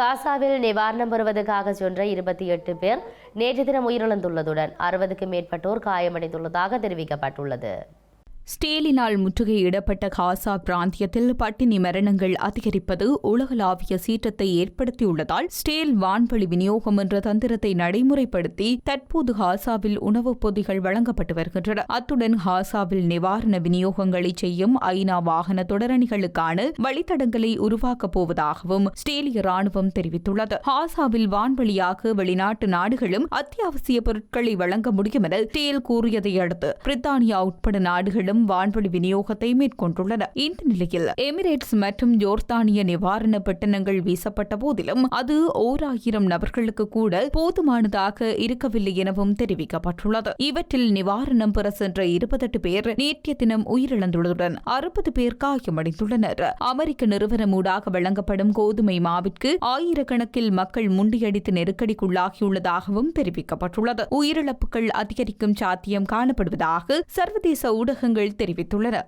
காசாவில் நிவாரணம் பெறுவதற்காக சென்ற இருபத்தி எட்டு பேர் நேற்று தினம் உயிரிழந்துள்ளதுடன் அறுபதுக்கும் மேற்பட்டோர் காயமடைந்துள்ளதாக தெரிவிக்கப்பட்டுள்ளது. ஸ்டேலினால் முற்றுகையிடப்பட்ட காசா பிராந்தியத்தில் பட்டினி மரணங்கள் அதிகரிப்பது உலகளாவிய சீற்றத்தை ஏற்படுத்தியுள்ளதால் ஸ்டேல் வான்வழி விநியோகம் என்ற தந்திரத்தை நடைமுறைப்படுத்தி தற்போது காசாவில் உணவுப் பொதிகள் வழங்கப்பட்டு வருகின்றன. அத்துடன் காசாவில் நிவாரண விநியோகங்களை செய்யும் ஐநா வாகன தொடரணிகளுக்கான வழித்தடங்களை உருவாக்கப் போவதாகவும் ஸ்டேலிய ராணுவம் தெரிவித்துள்ளது. ஹாசாவில் வான்வழியாக வெளிநாட்டு நாடுகளும் அத்தியாவசிய பொருட்களை வழங்க முடியும் என ஸ்டேல் கூறியதை அடுத்து பிரித்தானியா உட்பட நாடுகளும் வான்வழி விநியோகத்தை மேற்கொண்டுள்ளன. இந்த நிலையில் எமிரேட்ஸ் மற்றும் ஜோர்தானிய நிவாரண பெட்டணங்கள் வீசப்பட்ட போதிலும் அது ஓர் ஆயிரம் நபர்களுக்கு கூட போதுமானதாக இருக்கவில்லை எனவும் தெரிவிக்கப்பட்டுள்ளது. இவற்றில் நிவாரணம் பெற சென்ற இருபத்தெட்டு பேர் நேற்றைய தினம் உயிரிழந்துள்ளதுடன் அறுபது பேர் காயமடைந்துள்ளனர். அமெரிக்க நிறுவனம் ஊடாக வழங்கப்படும் கோதுமை மாவிற்கு ஆயிரக்கணக்கில் மக்கள் முண்டியடித்து நெருக்கடிக்குள்ளாகியுள்ளதாகவும் தெரிவிக்கப்பட்டுள்ளது. உயிரிழப்புகள் அதிகரிக்கும் சாத்தியம் காணப்படுவதாக சர்வதேச ஊடகங்கள் தெரிவித்துள்ளன